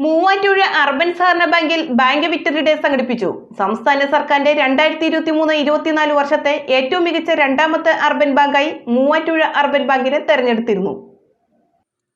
Muvattupuzha urban സഹകരണ ബാങ്കിൽ bank victory day സംഘടിപ്പിച്ചു. സംസ്ഥാന സർക്കാരിന്റെ രണ്ടായിരത്തി ഇരുപത്തി മൂന്ന് ഇരുപത്തിനാല് വർഷത്തെ ഏറ്റവും മികച്ച രണ്ടാമത്തെ അർബൻ ബാങ്കായി മൂവാറ്റുപുഴ അർബൻ ബാങ്കിനെ തെരഞ്ഞെടുത്തിരുന്നു.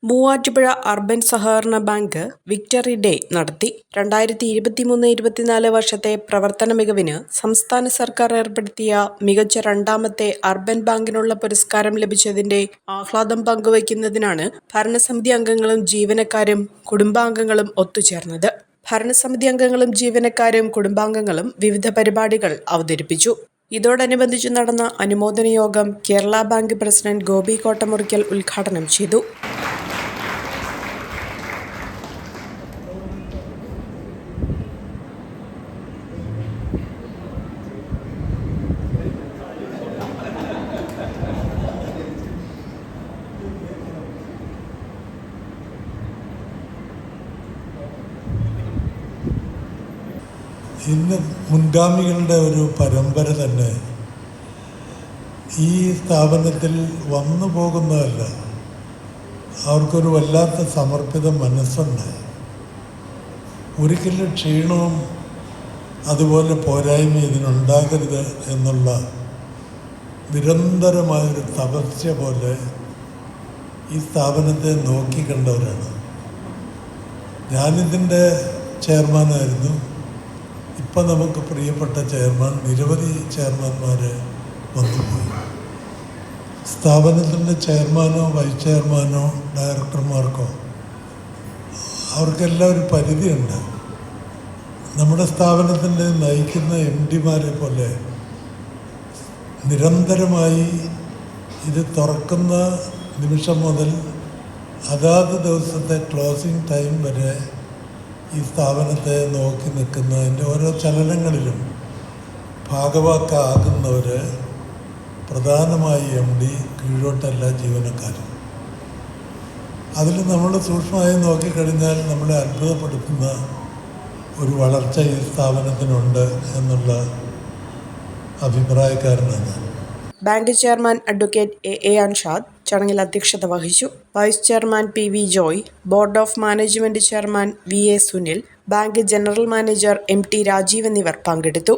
മൂവാറ്റുപുഴ അർബൻ സഹകരണ ബാങ്ക് വിക്ടറി ഡേ നടത്തി. രണ്ടായിരത്തി ഇരുപത്തിമൂന്ന് ഇരുപത്തിനാല് വർഷത്തെ പ്രവർത്തന മികവിന് സംസ്ഥാന സർക്കാർ ഏർപ്പെടുത്തിയ മികച്ച രണ്ടാമത്തെ അർബൻ ബാങ്കിനുള്ള പുരസ്കാരം ലഭിച്ചതിന്റെ ആഹ്ലാദം പങ്കുവയ്ക്കുന്നതിനാണ് ഭരണസമിതി അംഗങ്ങളും ജീവനക്കാരും കുടുംബാംഗങ്ങളും ഒത്തുചേർന്നത്. ഭരണസമിതി അംഗങ്ങളും ജീവനക്കാരും കുടുംബാംഗങ്ങളും വിവിധ പരിപാടികൾ അവതരിപ്പിച്ചു. ഇതോടനുബന്ധിച്ച് നടന്ന അനുമോദന യോഗം കേരള ബാങ്ക് പ്രസിഡന്റ് ഗോപി കോട്ടമുറിക്കൽ ഉദ്ഘാടനം ചെയ്തു. ഇന്ന് മുൻഗാമികളുടെ ഒരു പരമ്പര തന്നെ. ഈ സ്ഥാപനത്തിൽ വന്നു പോകുന്നതല്ല. അവർക്കൊരു വല്ലാത്ത സമർപ്പിത മനസ്സുണ്ട്. ഒരിക്കലും ക്ഷീണവും അതുപോലെ പോരായ്മ ഇതിനുണ്ടാകരുത് എന്നുള്ള നിരന്തരമായൊരു തപസ്യ പോലെ ഈ സ്ഥാപനത്തെ നോക്കിക്കണ്ടവരാണ് ഞാനിതിന്റെ ചെയർമാനായിരുന്നു. ഇപ്പം നമുക്ക് പ്രിയപ്പെട്ട ചെയർമാൻ നിരവധി ചെയർമാൻമാർ വന്നുപോയി സ്ഥാപനത്തിന്റെ ചെയർമാനോ വൈസ് ചെയർമാനോ ഡയറക്ടർമാർക്കോ അവർക്കെല്ലാം ഒരു പരിധിയുണ്ട്. നമ്മുടെ സ്ഥാപനത്തിന്റെ നയിക്കുന്ന എം ഡിമാരെ പോലെ നിരന്തരമായി ഇത് തുറക്കുന്ന നിമിഷം മുതൽ അതാത് ദിവസത്തെ ക്ലോസിംഗ് ടൈം വരെ ഈ സ്ഥാപനത്തെ നോക്കി നിൽക്കുന്ന അതിന്റെ ഓരോ ചലനങ്ങളിലും ഭാഗവാക്കാകുന്നവർ പ്രധാനമായി എം ഡി കീഴോട്ടല്ല ജീവനക്കാരൻ അതിൽ നമ്മൾ സൂക്ഷ്മമായി നോക്കിക്കഴിഞ്ഞാൽ നമ്മളെ അത്ഭുതപ്പെടുത്തുന്ന ഒരു വളർച്ച ഈ സ്ഥാപനത്തിനുണ്ട് എന്നുള്ള അഭിപ്രായക്കാരനാണ് ഞാൻ. Bank chairman advocate A A Anshad ചടങ്ങിൽ അധ്യക്ഷത വഹിച്ചു. Vice chairman P V Joy board of management chairman V A Sunil bank general manager M T Rajeev എന്നിവർ പങ്കെടുത്തു.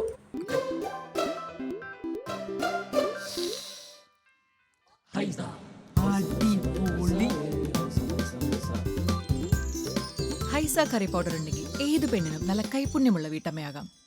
ഹൈസ കറി പൗഡർ ഉണ്ടെങ്കിൽ ഏത് പെണ്ണിനും നല്ല കൈപുണ്യമുള്ള വീട്ടമ്മയാകാം.